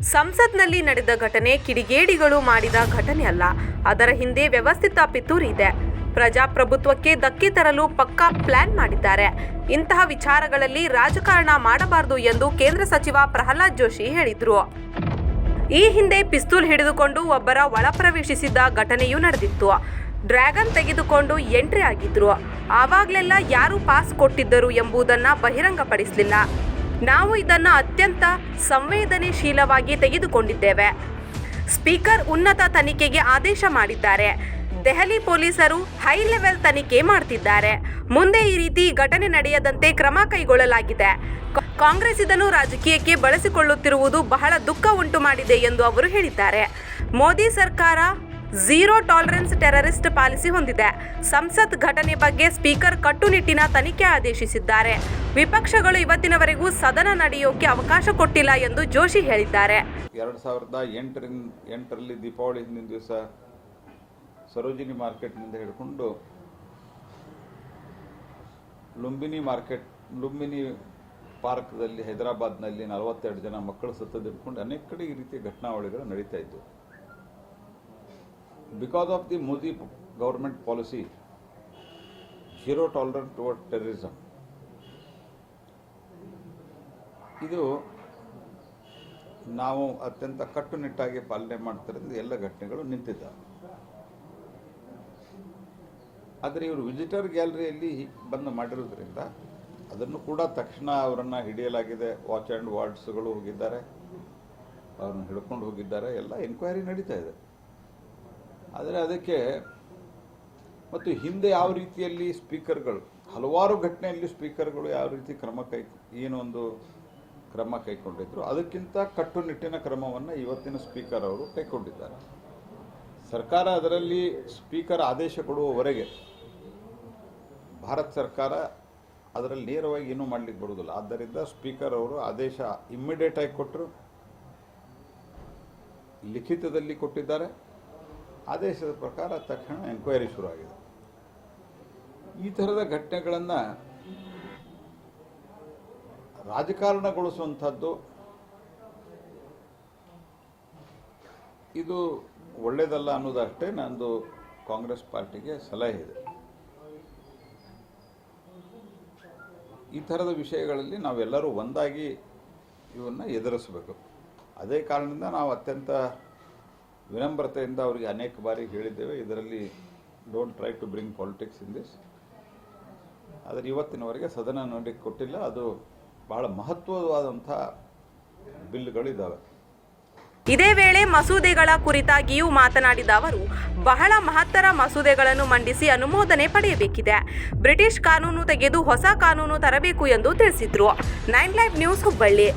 ಸಂಸತ್ನಲ್ಲಿ ನಡೆದ ಘಟನೆ ಕಿಡಿಗೇಡಿಗಳು ಮಾಡಿದ ಘಟನೆ ಅಲ್ಲ. ಅದರ ಹಿಂದೆ ವ್ಯವಸ್ಥಿತ ಪಿತೂರಿ ಇದೆ. ಪ್ರಜಾಪ್ರಭುತ್ವಕ್ಕೆ ಧಕ್ಕೆ ತರಲು ಪಕ್ಕಾ ಪ್ಲಾನ್ ಮಾಡಿದ್ದಾರೆ. ಇಂತಹ ವಿಚಾರಗಳಲ್ಲಿ ರಾಜಕಾರಣ ಮಾಡಬಾರದು ಎಂದು ಕೇಂದ್ರ ಸಚಿವ ಪ್ರಹ್ಲಾದ್ ಜೋಶಿ ಹೇಳಿದ್ರು. ಈ ಹಿಂದೆ ಪಿಸ್ತೂಲ್ ಹಿಡಿದುಕೊಂಡು ಒಬ್ಬರ ಒಳ ಪ್ರವೇಶಿಸಿದ್ದ ಘಟನೆಯೂ ನಡೆದಿತ್ತು. ಡ್ರ್ಯಾಗನ್ ತೆಗೆದುಕೊಂಡು ಎಂಟ್ರಿ ಆಗಿದ್ರು. ಆವಾಗಲೆಲ್ಲ ಯಾರು ಪಾಸ್ ಕೊಟ್ಟಿದ್ದರು ಎಂಬುದನ್ನು ಬಹಿರಂಗಪಡಿಸಲಿಲ್ಲ. ನಾವು ಇದನ್ನು ಅತ್ಯಂತ ಸಂವೇದನೆಶೀಲವಾಗಿ ತೆಗೆದುಕೊಂಡಿದ್ದೇವೆ. ಸ್ಪೀಕರ್ ಉನ್ನತ ತನಿಖೆಗೆ ಆದೇಶ ಮಾಡಿದ್ದಾರೆ. ದೆಹಲಿ ಪೊಲೀಸರು ಹೈ ಲೆವೆಲ್ ತನಿಖೆ ಮಾಡ್ತಿದ್ದಾರೆ. ಮುಂದೆ ಈ ರೀತಿ ಘಟನೆ ನಡೆಯದಂತೆ ಕ್ರಮ ಕೈಗೊಳ್ಳಲಾಗಿದೆ. ಕಾಂಗ್ರೆಸ್ ಇದನ್ನು ರಾಜಕೀಯಕ್ಕೆ ಬಳಸಿಕೊಳ್ಳುತ್ತಿರುವುದು ಬಹಳ ದುಃಖ ಉಂಟು ಮಾಡಿದೆ ಎಂದು ಅವರು ಹೇಳಿದ್ದಾರೆ. ಮೋದಿ ಸರ್ಕಾರ ಝೀರೋ ಟಾಲರೆನ್ಸ್ ಟೆರರಿಸ್ಟ್ ಪಾಲಿಸಿ ಹೊಂದಿದೆ. ಸಂಸತ್ ಘಟನೆ ಬಗ್ಗೆ ಸ್ಪೀಕರ್ ಕಟ್ಟುನಿಟ್ಟಿನ ತನಿಖೆ ಆದೇಶಿಸಿದ್ದಾರೆ. ವಿಪಕ್ಷಗಳು ಇವತ್ತಿನವರೆಗೂ ಸದನ ನಡೆಯೋಕೆ ಅವಕಾಶ ಕೊಟ್ಟಿಲ್ಲ ಎಂದು ಜೋಶಿ ಹೇಳಿದ್ದಾರೆ. ಎರಡು ಸಾವಿರದ ಎಂಟರಿಂದ ಎಂಟರಲ್ಲಿ ದೀಪಾವಳಿ ಹಿಂದಿನ ದಿವಸ ಸರೋಜಿನಿ ಮಾರ್ಕೆಟ್ನಿಂದ ಹಿಡ್ಕೊಂಡು ಲುಂಬಿನಿ ಮಾರ್ಕೆಟ್, ಲುಂಬಿನಿ ಪಾರ್ಕ್ದಲ್ಲಿ ಹೈದರಾಬಾದ್ನಲ್ಲಿ ನಲವತ್ತೆರಡು ಜನ ಮಕ್ಕಳು ಸತ್ತದಿಟ್ಕೊಂಡು ಅನೇಕ ಕಡೆ ಈ ರೀತಿಯ ಘಟನಾವಳಿಗಳು ನಡೀತಾ ಇದ್ದವು. Because of the Modi government policy zero tolerant toward terrorism ಇದು ನಾವು ಅತ್ಯಂತ ಕಟ್ಟುನಿಟ್ಟಾಗಿ ಪಾಲನೆ ಮಾಡ್ತಿರೋದ್ರಿಂದ ಎಲ್ಲ ಘಟನೆಗಳು ನಿಂತಿದ್ದಾವೆ. ಆದರೆ ಇವರು ವಿಸಿಟರ್ ಗ್ಯಾಲರಿಯಲ್ಲಿ ಬಂದು ಮಾಡಿರೋದ್ರಿಂದ ಅದನ್ನು ಕೂಡ ತಕ್ಷಣ ಅವರನ್ನು ಹಿಡಿಯಲಾಗಿದೆ. ವಾಚ್ ಆ್ಯಂಡ್ ವಾರ್ಡ್ಸ್ಗಳು ಹೋಗಿದ್ದಾರೆ. ಅವ್ರನ್ನ ಹಿಡ್ಕೊಂಡು ಹೋಗಿದ್ದಾರೆ. ಎಲ್ಲ ಎನ್ಕ್ವೈರಿ ನಡೀತಾ ಇದೆ. ಆದರೆ ಅದಕ್ಕೆ ಮತ್ತು ಹಿಂದೆ ಯಾವ ರೀತಿಯಲ್ಲಿ ಸ್ಪೀಕರ್ಗಳು, ಹಲವಾರು ಘಟನೆಯಲ್ಲಿ ಸ್ಪೀಕರ್ಗಳು ಯಾವ ರೀತಿ ಕ್ರಮ ಕೈ ಏನೊಂದು ಕ್ರಮ ಕೈಗೊಂಡಿದ್ರು ಅದಕ್ಕಿಂತ ಕಟ್ಟುನಿಟ್ಟಿನ ಕ್ರಮವನ್ನು ಇವತ್ತಿನ ಸ್ಪೀಕರ್ ಅವರು ಕೈಗೊಂಡಿದ್ದಾರೆ ಸರ್ಕಾರ ಅದರಲ್ಲಿ ಸ್ಪೀಕರ್ ಆದೇಶ ಕೊಡುವವರೆಗೆ ಭಾರತ ಸರ್ಕಾರ ಅದರಲ್ಲಿ ನೇರವಾಗಿ ಏನೂ ಮಾಡಲಿಕ್ಕೆ ಬರುವುದಿಲ್ಲ. ಆದ್ದರಿಂದ ಸ್ಪೀಕರ್ ಅವರು ಆದೇಶ ಇಮ್ಮಿಡಿಯೇಟಾಗಿ ಕೊಟ್ಟರು, ಲಿಖಿತದಲ್ಲಿ ಕೊಟ್ಟಿದ್ದಾರೆ. ಆದೇಶದ ಪ್ರಕಾರ ತಕ್ಷಣ ಎಂಕ್ವೈರಿ ಶುರುವಾಗಿದೆ. ಈ ಥರದ ಘಟನೆಗಳನ್ನು ರಾಜಕಾರಣಗೊಳಿಸುವಂಥದ್ದು ಇದು ಒಳ್ಳೆಯದಲ್ಲ ಅನ್ನೋದಷ್ಟೇ ನಂದು ಕಾಂಗ್ರೆಸ್ ಪಾರ್ಟಿಗೆ ಸಲಹೆ ಇದೆ. ಈ ಥರದ ವಿಷಯಗಳಲ್ಲಿ ನಾವೆಲ್ಲರೂ ಒಂದಾಗಿ ಇವನ್ನು ಎದುರಿಸಬೇಕು. ಅದೇ ಕಾರಣದಿಂದ ನಾವು ಅತ್ಯಂತ ವಿನಮ್ರತೆಯಿಂದ ಅವರಿಗೆ ಅನೇಕ ಬಾರಿ ಹೇಳಿದ್ದೇವೆ. ಇದರಲ್ಲಿ don't try to bring politics in this ಆದರೆ ಇವತ್ತಿನವರೆಗೆ ಸದನ ನೋಡಿ ಕೊಟ್ಟಿಲ್ಲ. ಅದು ಬಹಳ ಮಹತ್ವವಾದಂಥ ಬಿಲ್ಗಳಿದ್ದಾವೆ ಇದೇ ವೇಳೆ ಮಸೂದೆಗಳ ಕುರಿತಾಗಿಯೂ ಮಾತನಾಡಿದ ಅವರು, ಬಹಳ ಮಹತ್ತರ ಮಸೂದೆಗಳನ್ನು ಮಂಡಿಸಿ ಅನುಮೋದನೆ ಪಡೆಯಬೇಕಿದೆ. ಬ್ರಿಟಿಷ್ ಕಾನೂನು ತೆಗೆದು ಹೊಸ ಕಾನೂನು ತರಬೇಕು ಎಂದು ತಿಳಿಸಿದ್ರು. Nine life news Hubballi.